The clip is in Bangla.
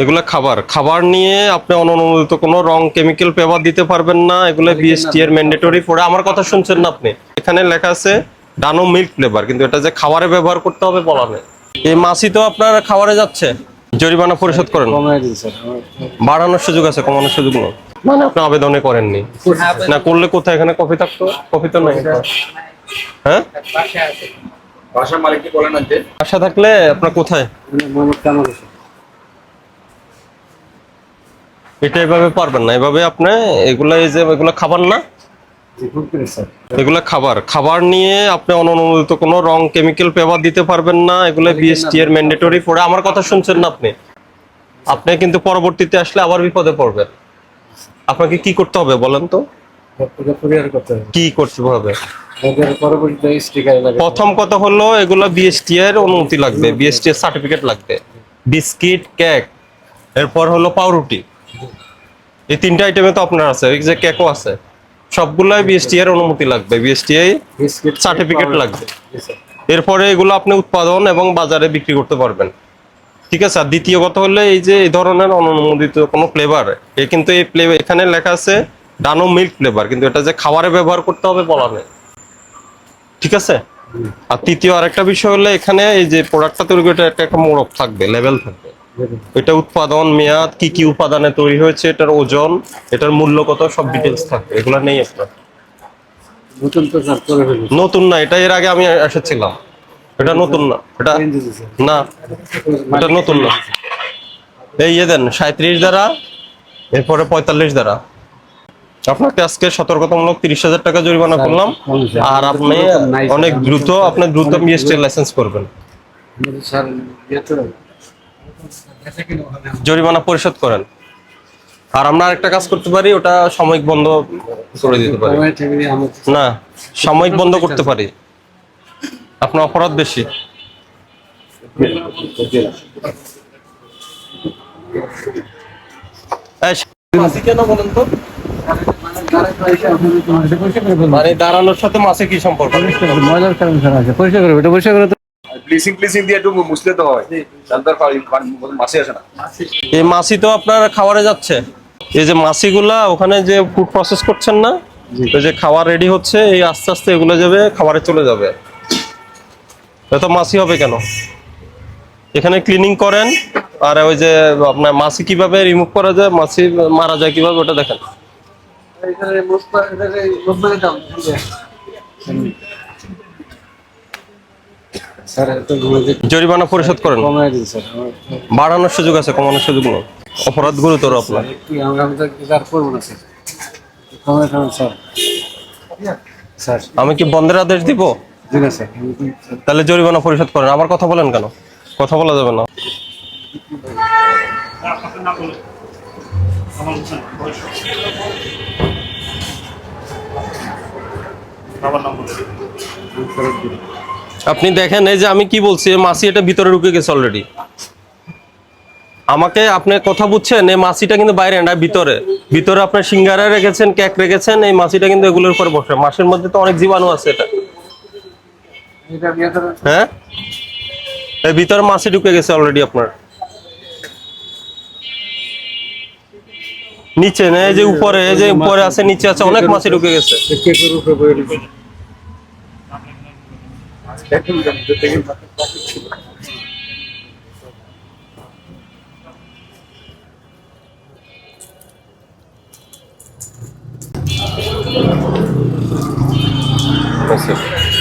এগুলা খাবার। খাবার নিয়ে আপনি অননুমোদিত কোনো রং কেমিক্যাল পেপার দিতে পারবেন না এগুলো বিএসটি এর ম্যান্ডেটরি পড়ে আমার কথা শুনছেন না আপনি? এখানে লেখা আছে ডানো মিল্ক ফ্লেভার কিন্তু এটা যে খাবারে ব্যবহার করতে হবে বলা নেই। এই মাছি তো আপনার খাবারে যাচ্ছে। জরিমানা পরিশোধ করেন। কমাই দিন স্যার বাড়ানোর সুযোগ আছে কমানোর সুযোগ নেই। মানে আপনি আবেদনে করেননি। না করলে কোথায়? এখানে কপি থাকতো? কপি তো নাই। হ্যাঁ? আশা থাকলে আপনার কোথায়? এটা এভাবে পারবেন না। এভাবে আপনি এগুলা এই যে এগুলা খাবার না? এগুলা খাবার। খাবার নিয়ে আপনি অননুমোদিত কোনো রং কেমিক্যাল পেপার দিতে পারবেন না। এগুলো বিএসটি এর ম্যান্ডেটরি পড়ে। আমার কথা শুনছেন না আপনি। আপনি কিন্তু পরবর্তীতে আসলে আবার বিপদে পড়বেন। আপনাকে কি করতে হবে বলেন তো? কি করতে হবে? প্রথম কথা হলো এগুলো বিএসটি এর অনুমতি লাগবে। বিএসটি এর সার্টিফিকেট লাগবে। বিস্কিট কেক এরপর হলো পাউরুটি। এই তিনটা আইটেমে তো আপনার আছে ওই যে কেকও আছে সবগুলাই বিএসটি এর অনুমতি লাগবে। বিএসটি সার্টিফিকেট লাগবে। এরপরে এগুলো আপনি উৎপাদন এবং বাজারে বিক্রি করতে পারবেন। ঠিক আছে? আর দ্বিতীয় কথা হলো এই যে এই ধরনের অননুমোদিত কোনো ফ্লেভার এ কিন্তু এই ফ্লেভার এখানে লেখা আছে ডানো মিল্ক ফ্লেভার কিন্তু এটা যে খাবারে ব্যবহার করতে হবে বলা নেই। ঠিক আছে? আর তৃতীয় আরেকটা বিষয় হলো এখানে এই যে প্রোডাক্টটা তৈরি করে একটা একটা মোড়ক থাকবে লেভেল থাকবে। এটা উৎপাদন মেয়াদ কি কি উপাদানে তৈরি হয়েছে এটার ওজন এটার মূল্য কত সব ডিটেলস থাকবে। এগুলো নেই আপনার নতুন তো স্যার করে ফেলুন নতুন না এটা এর আগে আমি এসেছিলাম। এটা নতুন না এটা না এটা নতুন না। এই ইয়ে দেন সাঁত্রিশ দ্বারা এরপরে পঁয়তাল্লিশ দ্বারা। আপনাকে আজকে সতর্কতামূলক তিরিশ হাজার টাকা জরিমানা করলাম। আর আপনি অনেক দ্রুত আপনি দ্রুত বিএসটি লাইসেন্স করবেন। স্যার ইয়ে জরিমানা পরিশোধ করেন। আর আমরা আরেকটা কাজ করতে পারি, ওটা সাময়িক বন্ধ করে দিতে পারি। না, সাময়িক বন্ধ করতে পারি। আপনার অপরাধ বেশি। মানে দাঁড়ানোর সাথে মাসে কি সম্পর্ক? পরিষ্কার এটা পরিষ্কার করে তো ব্লিচিং দিয়ে একটু মুছলে তো হয়। তার মাসি আসে না। এই মাছি তো আপনার খাবারে যাচ্ছে। এই যে মাছিগুলা ওখানে যে ফুড প্রসেস করছেন না ওই যে খাবার রেডি হচ্ছে এই আস্তে আস্তে এগুলো যাবে খাবারে চলে যাবে। এত মাছি হবে কেন? এখানে ক্লিনিং করেন আর ওই যে আপনার মাছি কীভাবে রিমুভ করা যায় মাছি মারা যায় কীভাবে ওটা দেখেন স্যার এত ঘুমাতে জরিমানা পরিশোধ করেন। বাড়ানোর সুযোগ আছে কমানোর সুযোগ নেই। অপরাধ গুরুতর আপনার। আমি তো আর করব না স্যার? স্যার। স্যার আমি কি বন্ধের আদেশ দিব? তাহলে জরিমানা পরিশোধ করেন। আমার কথা বলেন কেন? কথা বলা যাবে না। আপনি দেখেন, এই যে আমি কি বলছি মাছি এটা ভিতরে ঢুকে গেছে অলরেডি আমাকে আপনি কথা বুঝছেন, এই মাসিটা কিন্তু বাইরে না, ভিতরে। ভিতরে আপনার সিঙ্গারা রেখেছেন কেক রেখেছেন, এই মাছিটা কিন্তু এগুলোর উপরে বসে। মাছের মধ্যে তো অনেক জীবাণু আছে এটা। হ্যাঁ? এই ভিতরে মাছি ঢুকে গেছে অলরেডি আপনার। নিচে না, এই যে উপরে, এই যে উপরে আছে, নিচে আছে, অনেক মাছি ঢুকে গেছে। aspectos da vida tem uma perspectiva. Vai ser.